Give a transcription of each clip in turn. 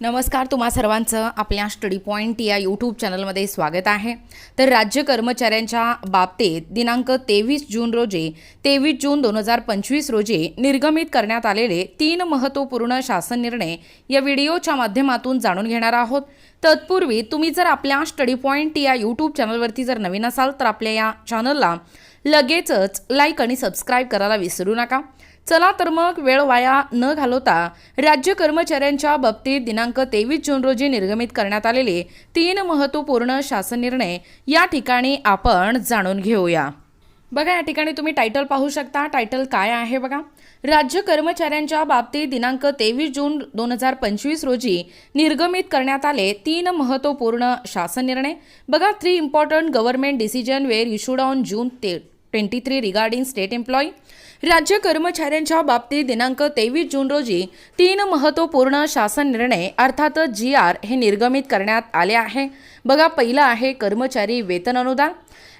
नमस्कार तुम्हा सर्वांचं आपल्या स्टडी पॉईंट या यूट्यूब चॅनलमध्ये स्वागत आहे. तर राज्य कर्मचाऱ्यांच्या बाबतीत दिनांक तेवीस जून रोजी तेवीस जून दोन हजार पंचवीस रोजी निर्गमित करण्यात आलेले तीन महत्त्वपूर्ण शासन निर्णय या व्हिडिओच्या माध्यमातून जाणून घेणार आहोत. तत्पूर्वी तुम्ही जर आपल्या स्टडी पॉईंट या यूट्यूब चॅनलवरती जर नवीन असाल तर आपल्या या चॅनलला लगेचच लाईक आणि सबस्क्राईब करायला विसरू नका. चला तर मग वेळ वाया न घालवता राज्य कर्मचाऱ्यांच्या बाबतीत दिनांक तेवीस जून रोजी निर्गमित करण्यात आलेले तीन महत्त्वपूर्ण शासन निर्णय या ठिकाणी आपण जाणून घेऊया. बघा या ठिकाणी तुम्ही टायटल पाहू शकता. टायटल काय आहे बघा? राज्य कर्मचाऱ्यांच्या बाबतीत दिनांक तेवीस जून दोन हजार पंचवीस रोजी निर्गमित करण्यात आले तीन महत्त्वपूर्ण शासन निर्णय. बघा three important government decision were issued on June ते twenty three regarding state employee राज्य कर्मचाऱ्यांच्या बाबतीत दिनांक तेवीस जून रोजी तीन महत्त्वपूर्ण शासन निर्णय अर्थातच जी आर हे निर्गमित करण्यात आले आहे. बघा पहिलं आहे कर्मचारी वेतन अनुदान.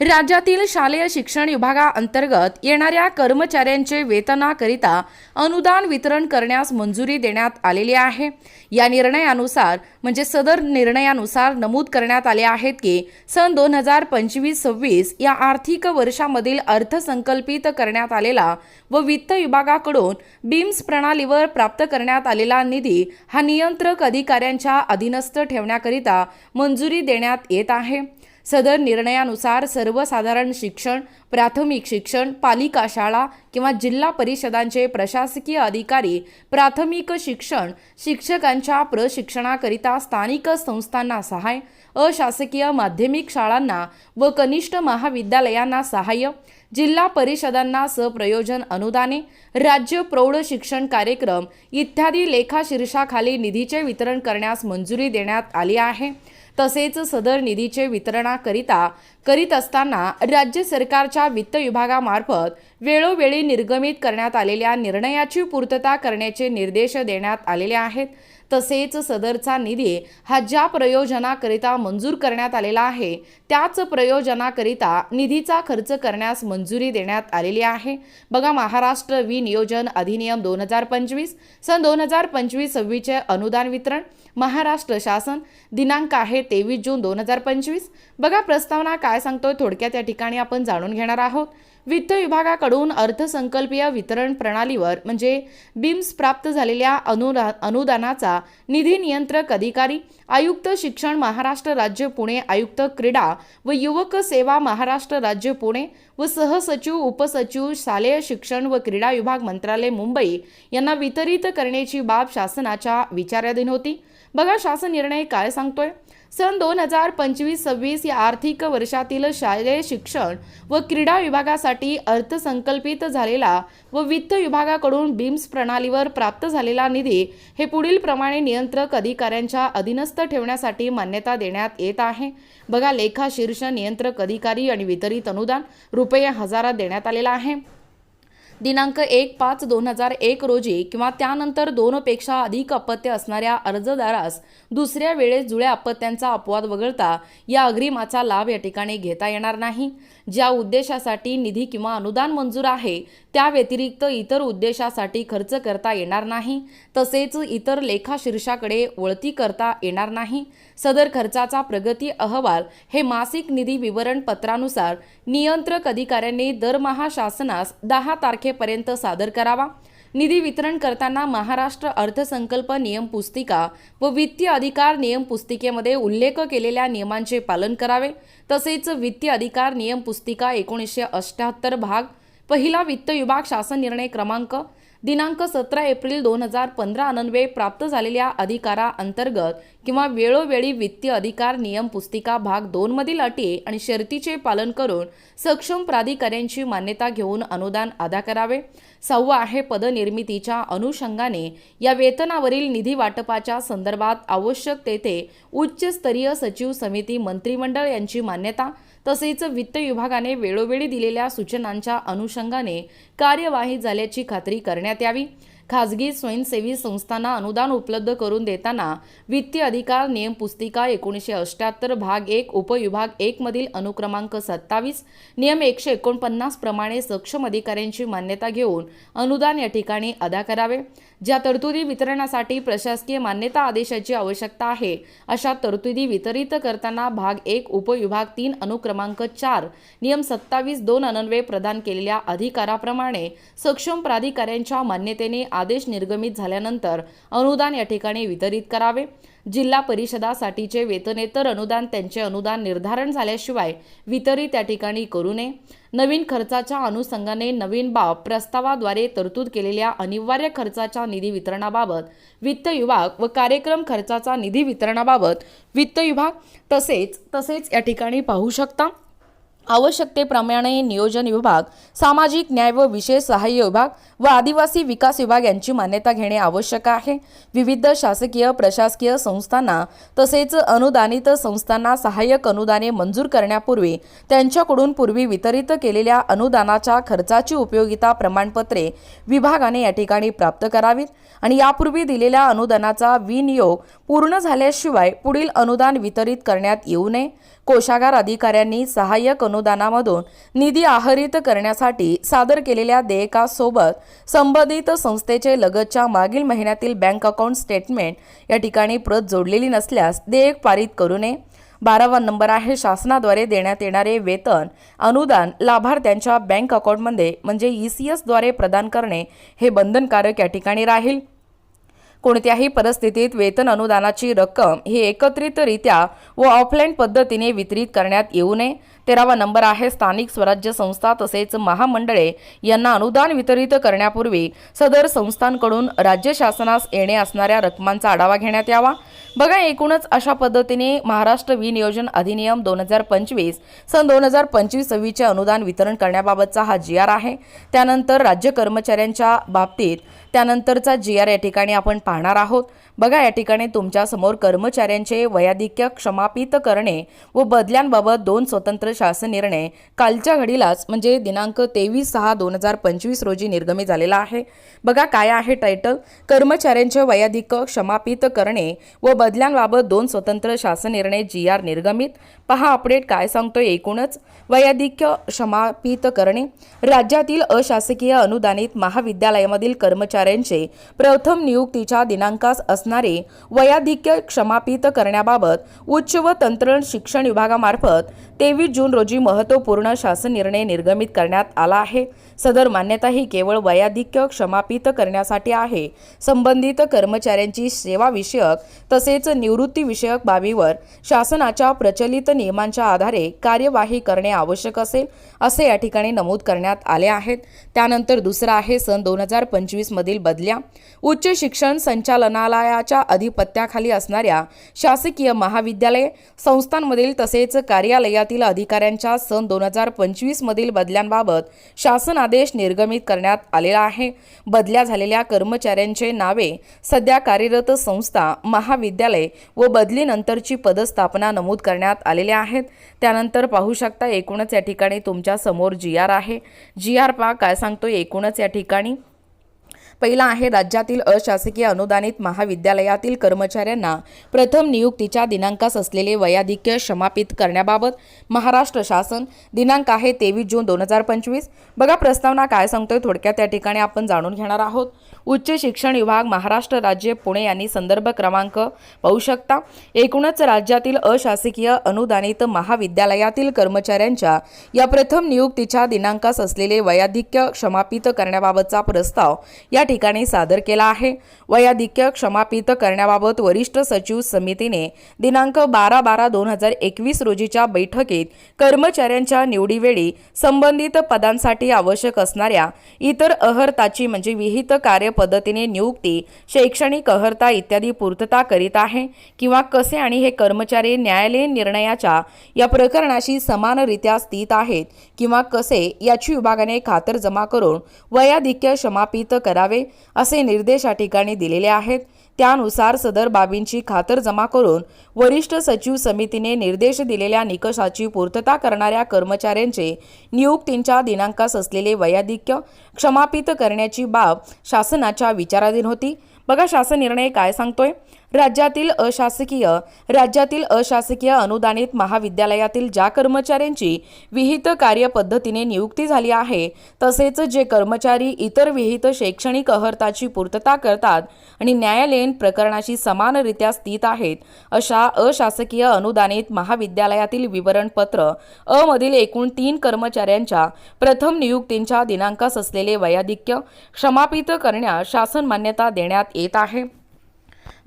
राज्यातील शालेय शिक्षण विभागाअंतर्गत येणाऱ्या कर्मचाऱ्यांचे वेतनाकरिता अनुदान वितरण करण्यास मंजुरी देण्यात आलेली आहे. या निर्णयानुसार म्हणजे सदर निर्णयानुसार नमूद करण्यात आले आहेत की सन दोन हजार पंचवीस सव्वीस या आर्थिक वर्षामधील अर्थसंकल्पित करण्यात आलेला व वित्त विभागाकडून बीम्स प्रणालीवर प्राप्त करण्यात आलेला निधी हा नियंत्रक अधिकाऱ्यांच्या अधीनस्थ ठेवण्याकरिता मंजुरी देण्यात येत आहे. सदर निर्णयानुसार सर्वसाधारण शिक्षण प्राथमिक शिक्षण पालिका शाळा किंवा जिल्हा परिषदांचे प्रशासकीय अधिकारी प्राथमिक शिक्षण शिक्षकांच्या प्रशिक्षणाकरिता स्थानिक संस्थांना सहाय्य अशासकीय माध्यमिक शाळांना व कनिष्ठ महाविद्यालयांना सहाय्य जिल्हा परिषदांना सप्रयोजन अनुदाने राज्य प्रौढ शिक्षण कार्यक्रम इत्यादी लेखाशीर्षाखाली निधीचे वितरण करण्यास मंजुरी देण्यात आली आहे. तसेच सदर निधीचे वितरणाकरिता करीत असताना राज्य सरकारच्या वित्त विभागामार्फत वेळोवेळी निर्गमित करण्यात आलेल्या निर्णयाची पूर्तता करण्याचे निर्देश देण्यात आलेले आहेत. तसेच सदरचा निधी हा ज्या प्रयोजनाकरिता मंजूर करण्यात आलेला आहे त्याच प्रयोजनाकरिता निधीचा खर्च करण्यास मंजुरी देण्यात आलेली आहे. बघा महाराष्ट्र विनियोजन अधिनियम दोन हजार पंचवीस सन दोन हजार पंचवीस सव्वीसचे अनुदान वितरण महाराष्ट्र शासन दिनांक आहे तेवीस जून दोन हजार पंचवीस. बघा प्रस्तावना काय सांगतोय थोडक्यात या ठिकाणी आपण जाणून घेणार आहोत. वित्त विभागाकडून अर्थसंकल्पीय वितरण प्रणालीवर म्हणजे बिम्स प्राप्त झालेल्या अनुदा अनुदानाचा निधी नियंत्रक अधिकारी आयुक्त शिक्षण महाराष्ट्र राज्य पुणे आयुक्त क्रीडा व युवक सेवा महाराष्ट्र राज्य पुणे व सहसचिव उपसचिव शालेय शिक्षण व क्रीडा विभाग मंत्रालय मुंबई यांना वितरित करण्याची बाब शासनाच्या विचाराधीन होती. बघा शासन निर्णय काय सांगतोय? सन दोन हजार पंचवीस सव्वीस या आर्थिक वर्षातील शालेय शिक्षण व क्रीडा विभागासाठी अर्थसंकल्पित झालेला व वित्त विभागाकडून बीम्स प्रणालीवर प्राप्त झालेला निधी हे पुढील प्रमाणे नियंत्रक अधिकाऱ्यांच्या अधीनस्थ ठेवण्यासाठी मान्यता देण्यात येत आहे. बघा लेखा शीर्ष नियंत्रक अधिकारी आणि वितरित अनुदान रुपये हजारात देण्यात आलेला आहे. दिनांक एक पाच दोन हजार एक रोजी किंवा त्यानंतर दोनपेक्षा अधिक अपत्य असणाऱ्या अर्जदारास दुसऱ्या वेळेस जुळ्या अपत्यांचा अपवाद वगळता या अग्रिमाचा लाभ या ठिकाणी घेता येणार नाही. ज्या उद्देशासाठी निधी किंवा अनुदान मंजूर आहे त्या व्यतिरिक्त इतर उद्देशासाठी खर्च करता येणार नाही. तसेच इतर लेखा शीर्षाकडे वळती करता येणार नाही. सदर खर्चाचा प्रगती अहवाल हे मासिक निधी विवरण पत्रानुसार नियंत्रक अधिकाऱ्यांनी दरमहा शासनास दहा तारखेपर्यंत सादर करावा. निधी वितरण करताना महाराष्ट्र अर्थसंकल्प नियम पुस्तिका व वित्तीय अधिकार नियम पुस्तिकेमध्ये उल्लेख केलेल्या नियमांचे पालन करावे. तसेच वित्तीय अधिकार नियम पुस्तिका एकोणीसशे अष्ट्याहत्तर भाग पहिला वित्त विभाग शासन निर्णय क्रमांक दिनांक सतरा एप्रिल दोन हजार पंधरा अन्वये प्राप्त झालेल्या अधिकारा अंतर्गत किंवा वेळोवेळी वित्तीय अधिकार नियम पुस्तिका भाग दोन मधील अटी आणि शर्तीचे पालन करून सक्षम प्राधिकाऱ्यांची मान्यता घेऊन अनुदान अदा करावे. सहावं आहे पदनिर्मितीच्या अनुषंगाने. या वेतनावरील निधी वाटपाच्या संदर्भात आवश्यक तेथे उच्चस्तरीय सचिव समिती मंत्रिमंडळ यांची मान्यता. तसेच वित्त विभागाने वेळोवेळी दिलेल्या सूचनांच्या अनुषंगाने कार्यवाही झाल्याची खात्री करण्यात यावी. खाजगी स्वयंसेवी संस्थांना अनुदान उपलब्ध करून देताना वित्तीय अधिकार नियम पुस्तिका एकोणीसशे अष्ट्याहत्तर भाग एक उपविभाग एक मधील अनुक्रमांक सत्तावीस नियम एकशे एकोणपन्नास प्रमाणे सक्षम अधिकाऱ्यांची मान्यता घेऊन अनुदान या ठिकाणी अदा करावे. ज्या तरतुदी वितरणासाठी प्रशासकीय मान्यता आदेशाची आवश्यकता आहे अशा तरतुदी वितरित करताना भाग एक उपविभाग तीन अनुक्रमांक चार नियम सत्तावीस दोन अनन्वये प्रदान केलेल्या अधिकाराप्रमाणे सक्षम प्राधिकाऱ्यांच्या मान्यतेने आदेश निर्गमित झाल्यानंतर अनुदान या ठिकाणी वितरित करावे. जिल्हा परिषदासाठीचे वेतनेतर अनुदान त्यांचे अनुदान निर्धारण झाल्याशिवाय वितरित या ठिकाणी करू नये. नवीन खर्चाच्या अनुषंगाने नवीन बाब प्रस्तावाद्वारे तरतूद केलेल्या अनिवार्य खर्चाच्या निधी वितरणाबाबत वित्त विभाग व कार्यक्रम खर्चाचा निधी वितरणाबाबत वित्त विभाग तसेच तसेच या ठिकाणी पाहू शकता. आवश्यकतेप्रमाणे नियोजन विभाग सामाजिक न्याय व विशेष सहाय्य विभाग व आदिवासी विकास विभाग यांची मान्यता घेणे आवश्यक आहे. विविध शासकीय प्रशासकीय संस्थांना तसेच अनुदानित संस्थांना सहाय्यक अनुदाने मंजूर करण्यापूर्वी त्यांच्याकडून पूर्वी वितरित केलेल्या अनुदानाच्या खर्चाची उपयोगिता प्रमाणपत्रे विभागाने या ठिकाणी प्राप्त करावीत. आणि यापूर्वी दिलेल्या अनुदानाचा विनियोग पूर्ण झाल्याशिवाय पुढील अनुदान वितरित करण्यात येऊ नये. कोशागार अधिकाऱ्यांनी सहाय्यक अनुदानामधून निधी आहरित करण्यासाठी सादर केलेल्या देयकासोबत संबंधित संस्थेचे लगतच्या मागील महिन्यातील बँक अकाउंट स्टेटमेंट या ठिकाणी प्रत जोडलेली नसल्यास देयक पारित करू नये. बारावा नंबर आहे शासनाद्वारे देण्यात येणारे वेतन अनुदान लाभार्थ्यांच्या बँक अकाउंटमध्ये म्हणजे ई सी एसद्वारे प्रदान करणे हे बंधनकारक या ठिकाणी राहील. कोणत्याही परिस्थितीत वेतन अनुदानाची रक्कम ही एकत्रितरित्या व ऑफलाईन पद्धतीने वितरित करण्यात येऊ नये. तेरावा नंबर आहे स्थानिक स्वराज्य संस्था तसेच महामंडळे यांना अनुदान वितरित करण्यापूर्वी सदर संस्थांकडून राज्य शासनास येणे असणाऱ्या रकमांचा आढावा घेण्यात यावा. बघा एकूणच अशा पद्धतीने महाराष्ट्र विनियोजन अधिनियम दोन हजार पंचवीस सन दोन हजार पंचवीस सव्वीसचे अनुदान वितरण करण्याबाबतचा हा जी आर आहे. त्यानंतर राज्य कर्मचाऱ्यांच्या बाबतीत त्यानंतरचा जी आर या ठिकाणी आपण पाहणार आहोत. बघा या ठिकाणी तुमच्यासमोर कर्मचाऱ्यांचे वैयाधिक्य क्षमापित करणे व बदल्यांबाबत दोन स्वतंत्र शासन निर्णय कालच्या घडीलाच म्हणजे दिनांक तेवीस सहा दोन हजार पंचवीस रोजी निर्गमित झालेला आहे. बघा काय आहे टायटल कर्मचाऱ्यांचे वयाधिक्य क्षमापित करणे व बदल्यांबाबत दोन स्वतंत्र शासन निर्णय जी आर निर्गमित. पहा अपडेट काय सांगतोय एकूणच. वैयाधिक्य क्षमापित करणे. राज्यातील अशासकीय अनुदानित महाविद्यालयामधील कर्मचाऱ्यांचे प्रथम नियुक्तीच्या दिनांकास असणारे वैयाधिक्य क्षमापित करण्याबाबत उच्च व तंत्रण शिक्षण विभागामार्फत तेवीस जून रोजी महत्त्वपूर्ण शासन निर्णय निर्गमित करण्यात आला आहे. सदर मान्यता ही केवळ वयाधिक्य क्षमापित करण्यासाठी आहे. संबंधित कर्मचाऱ्यांची सेवाविषयक तसेच निवृत्तीविषयक बाबीवर शासनाच्या प्रचलित नियमांच्या आधारे कार्यवाही करणे आवश्यक असेल असे या ठिकाणी नमूद करण्यात आले आहेत. त्यानंतर दुसरा आहे सन दोन हजार पंचवीसमधील बदल्या. उच्च शिक्षण संचालनालयाच्या अधिपत्याखाली असणाऱ्या शासकीय महाविद्यालय संस्थांमधील तसेच कार्यालयात विभागातील अधिकाऱ्यांच्या सन दोन हजार पंचवीसमधील बदल्यांबाबत शासन आदेश निर्गमित करण्यात आलेला आहे. बदल्या झालेल्या कर्मचाऱ्यांचे नावे सध्या कार्यरत संस्था महाविद्यालय व बदलीनंतरची पदस्थापना नमूद करण्यात आलेल्या आहेत. त्यानंतर पाहू शकता एकूणच या ठिकाणी तुमच्यासमोर जी आर आहे. जी आर पा काय सांगतो एकूणच या ठिकाणी पहिला आहे राज्यातील अशासकीय अनुदानित महाविद्यालयातील कर्मचाऱ्यांना प्रथम नियुक्तीच्या दिनांकास असलेले वयाधिक्य क्षमापित करण्याबाबत महाराष्ट्र शासन दिनांक आहे तेवीस जून दोन हजार पंचवीस. बघा प्रस्तावना काय सांगतोय थोडक्यात त्या ठिकाणी आपण जाणून घेणार आहोत. उच्च शिक्षण विभाग महाराष्ट्र राज्य पुणे यांनी संदर्भ क्रमांक पाहू शकता. एकूणच राज्यातील अशासकीय अनुदानित महाविद्यालयातील कर्मचाऱ्यांच्या या प्रथम नियुक्तीच्या दिनांकास असलेले वैयाधिक्य क्षमापित करण्याबाबतचा प्रस्ताव या ठिकाणी सादर केला आहे. वयाधिक्य क्षमापित करण्याबाबत वरिष्ठ सचिव समितीने दिनांक बारा बारा दोन हजार एकवीस रोजीच्या बैठकीत कर्मचाऱ्यांच्या निवडीवेळी संबंधित पदांसाठी आवश्यक असणाऱ्या इतर अहर्ताची म्हणजे विहित कार्यपद्धतीने नियुक्ती शैक्षणिक अहर्ता इत्यादी पूर्तता करीत आहे किंवा कसे आणि हे कर्मचारी न्यायालयीन निर्णयाच्या या प्रकरणाशी समानरित्या स्थित आहेत किंवा कसे याची विभागाने खातर जमा करून वयाधिक्य क्षमापित करावे? असे निर्देश या ठिकाणी दिलेले आहेत. त्यानुसार सदर बाबींची खातर जमा करून वरिष्ठ सचिव समितीने निर्देश दिलेल्या निकषाची पूर्तता करणाऱ्या कर्मचाऱ्यांचे नियुक्तींच्या दिनांकास असलेले वयाधिक्य क्षमापित करण्याची बाब शासनाच्या विचाराधीन होती. बघा शासन निर्णय काय सांगतोय? राज्यातील अशासकीय राज्यातील अशासकीय अनुदानित महाविद्यालयातील ज्या कर्मचाऱ्यांची विहित कार्यपद्धतीने नियुक्ती झाली आहे तसेच जे कर्मचारी इतर विहित शैक्षणिक अहर्ताची पूर्तता करतात आणि न्यायालयीन प्रकरणाशी समानरित्या स्थित आहेत अशा अशासकीय अनुदानित महाविद्यालयातील विवरणपत्र अ मधील एकूण तीन कर्मचाऱ्यांच्या प्रथम नियुक्तींच्या दिनांकास असलेले वयाधिक्य क्षमापित करण्यास शासन मान्यता देण्यात येत आहे.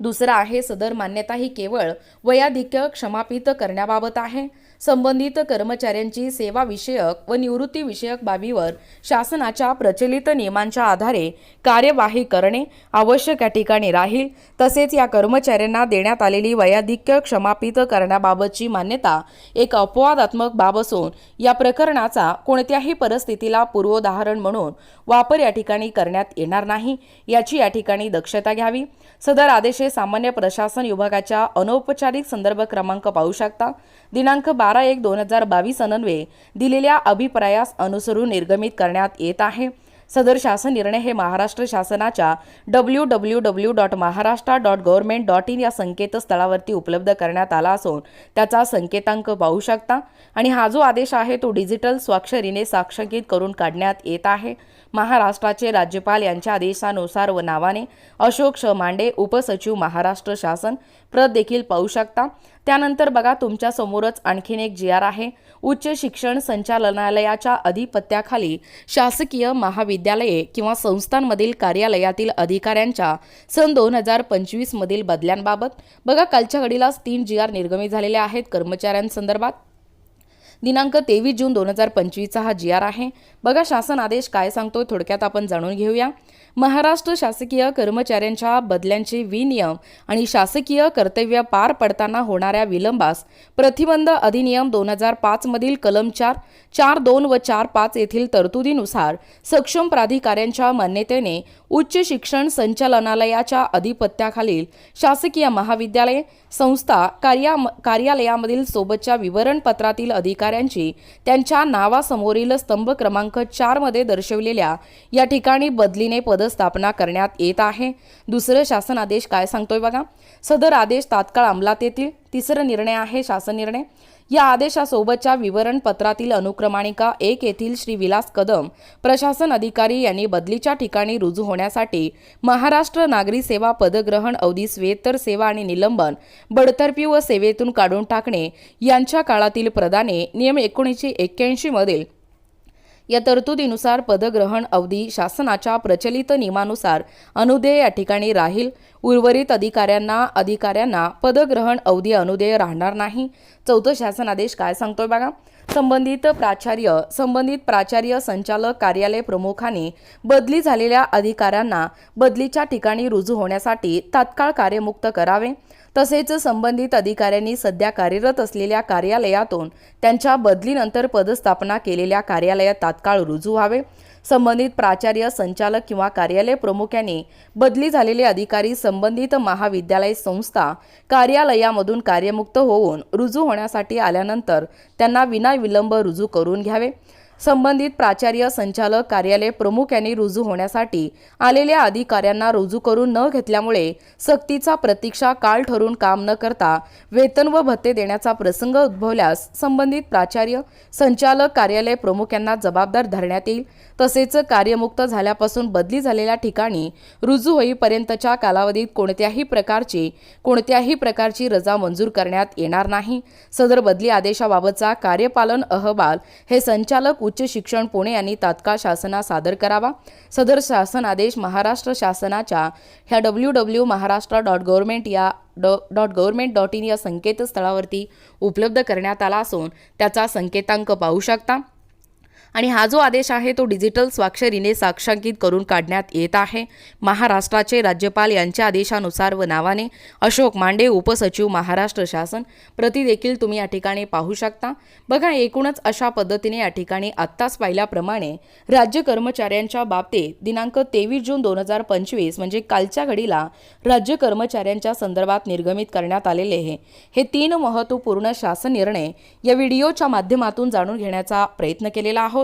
दुसरा आहे सदर मान्यता ही केवळ वयाधिक्य क्षमापित करण्याबाबत आहे. संबंधित कर्मचाऱ्यांची सेवाविषयक व निवृत्तीविषयक बाबीवर शासनाच्या प्रचलित नियमांच्या आधारे कार्यवाही करणे आवश्यक या ठिकाणी राहील. तसेच या कर्मचाऱ्यांना देण्यात आलेली वयाधिक्य क्षमापित करण्याबाबतची मान्यता एक अपवादात्मक बाब असून या प्रकरणाचा कोणत्याही परिस्थितीला पूर्वोदाहरण म्हणून वापर या ठिकाणी करण्यात येणार नाही. याची या ठिकाणी दक्षता घ्यावी. सदर आदेशे सामान्य प्रशासन विभागाच्या अनौपचारिक संदर्भ क्रमांक पाहू शकता. दिनांक बारा एक दोन हजार बावीस अन्वये दिलेल्या अभिप्रायास अनुसरून निर्गमित करण्यात येत आहे. सदर शासन निर्णय हे महाराष्ट्र शासनाच्या W W W dot Maharashtra dot government dot in या संकेतस्थळावरती उपलब्ध करण्यात आला असून त्याचा संकेतांक पाहू शकता. आणि हा जो आदेश आहे तो डिजिटल स्वाक्षरीने साक्षरकीत करून काढण्यात येत आहे. महाराष्ट्राचे राज्यपाल यांच्या आदेशानुसार व नावाने अशोक श मांडे उपसचिव महाराष्ट्र शासन प्रत देखील पाहू शकता. त्यानंतर बघा तुमच्या समोरच आणखीन एक जी आर आहे. उच्च शिक्षण संचालनालयाच्या अधिपत्याखाली शासकीय महाविद्यालये किंवा संस्थांमधील कार्यालयातील अधिकाऱ्यांच्या सन दोन हजार पंचवीसमधील बदल्यांबाबत बघा कालच्या घडीलाच तीन जी आर निर्गमित झालेले आहेत कर्मचाऱ्यांसंदर्भात. दिनांक तेवीस जून दोन हजार पंचवीसचा हा जी आर आहे. बघा शासन आदेश काय सांगतोय थोडक्यात आपण जाणून घेऊया. महाराष्ट्र शासकीय कर्मचाऱ्यांच्या बदल्यांचे विनियम आणि शासकीय कर्तव्य पार पडताना होणाऱ्या विलंबास प्रतिबंध अधिनियम दोन हजार पाचमधील कलम चार चार दोन व चार पाच येथील तरतुदीनुसार सक्षम प्राधिकाऱ्यांच्या मान्यतेने उच्च शिक्षण संचालनालयाच्या अधिपत्याखालील शासकीय महाविद्यालय संस्था कार्या कार्यालयामधील सोबतच्या विवरणपत्रातील अधिकाऱ्यांची त्यांच्या नावासमोरील स्तंभ क्रमांक चारमध्ये दर्शवलेल्या या ठिकाणी बदलीने पदस्थापना करण्यात येत आहे. दुसरं शासन आदेश काय सांगतोय बघा. सदर आदेश तात्काळ अंमलात येतील. तिसरं निर्णय आहे शासन निर्णय. या आदेशासोबतच्या विवरणपत्रातील अनुक्रमाणिका एक येथील श्री विलास कदम प्रशासन अधिकारी यांनी बदलीच्या ठिकाणी रुजू होण्यासाठी महाराष्ट्र नागरी सेवा पदग्रहण अवधी स्वेतर सेवा आणि निलंबन बडतर्फी व सेवेतून काढून टाकणे यांच्या काळातील प्रदाने नियम एकोणीसशे एक्क्याऐंशी मधील या तरतुदीनुसार पदग्रहण अवधी शासनाच्या प्रचलित नियमानुसार अनुदेय या ठिकाणी राहील. उर्वरित अधिकाऱ्यांना अधिकाऱ्यांना पदग्रहण अवधी अनुदेय राहणार नाही. चौथं शासन आदेश काय सांगतोय बघा? संबंधित प्राचार्य संबंधित प्राचार्य संचालक कार्यालय प्रमुखाने बदली झालेल्या अधिकाऱ्यांना बदलीच्या ठिकाणी रुजू होण्यासाठी तात्काळ कार्यमुक्त करावे. तसेच संबंधित अधिकाऱ्यांनी सध्या कार्यरत असलेल्या कार्यालयातून त्यांच्या बदलीनंतर पदस्थापना केलेल्या कार्यालयात तात्काळ रुजू व्हावे. संबंधित प्राचार्य संचालक किंवा कार्यालय प्रमुख यांनी बदली झालेले अधिकारी संबंधित महाविद्यालय संस्था कार्यालयामधून कार्यमुक्त होऊन रुजू होण्यासाठी आल्यानंतर त्यांना विनाविलंब रुजू करून घ्यावे. संबंधित प्राचार्य संचालक कार्यालय प्रमुख यांनी रुजू होण्यासाठी आलेल्या अधिकाऱ्यांना रुजू करून न घेतल्यामुळे सक्तीचा प्रतीक्षा काळ ठरून काम न करता वेतन व भत्ते देण्याचा प्रसंग उद्भवल्यास संबंधित प्राचार्य संचालक कार्यालय प्रमुख यांना जबाबदार धरण्यात येईल. तसेच कार्यमुक्त झाल्यापासून बदली झालेल्या ठिकाणी रुजू होईपर्यंतच्या कालावधीत कोणत्याही प्रकारची कोणत्याही प्रकारची रजा मंजूर करण्यात येणार नाही. सदर बदली आदेशाबाबतचा कार्यपालन अहवाल हे संचालक उच्च शिक्षण पुणे यांनी तात्काळ शासना सादर करावा. सदर शासन आदेश महाराष्ट्र शासनाच्या ह्या W W Maharashtra dot government या dot dot government dot in या संकेतस्थळावरती उपलब्ध करण्यात आला असून त्याचा संकेतांक पाहू शकता. आणि हा जो आदेश आहे तो डिजिटल स्वाक्षरीने साक्षांकित करून काढण्यात येत आहे. महाराष्ट्राचे राज्यपाल यांच्या आदेशानुसार व नावाने अशोक मांडे उपसचिव महाराष्ट्र शासन प्रति देखील तुम्ही या ठिकाणी पाहू शकता. बघा एकूणच अशा पद्धतीने या ठिकाणी आत्ताच पाहिल्याप्रमाणे राज्य कर्मचाऱ्यांच्या बाबतीत दिनांक तेवीस जून दोन हजार पंचवीस म्हणजे कालच्या घडीला राज्य कर्मचाऱ्यांच्या संदर्भात निर्गमित करण्यात आलेले हे हे तीन महत्त्वपूर्ण शासन निर्णय या व्हिडिओच्या माध्यमातून जाणून घेण्याचा प्रयत्न केलेला आहोत.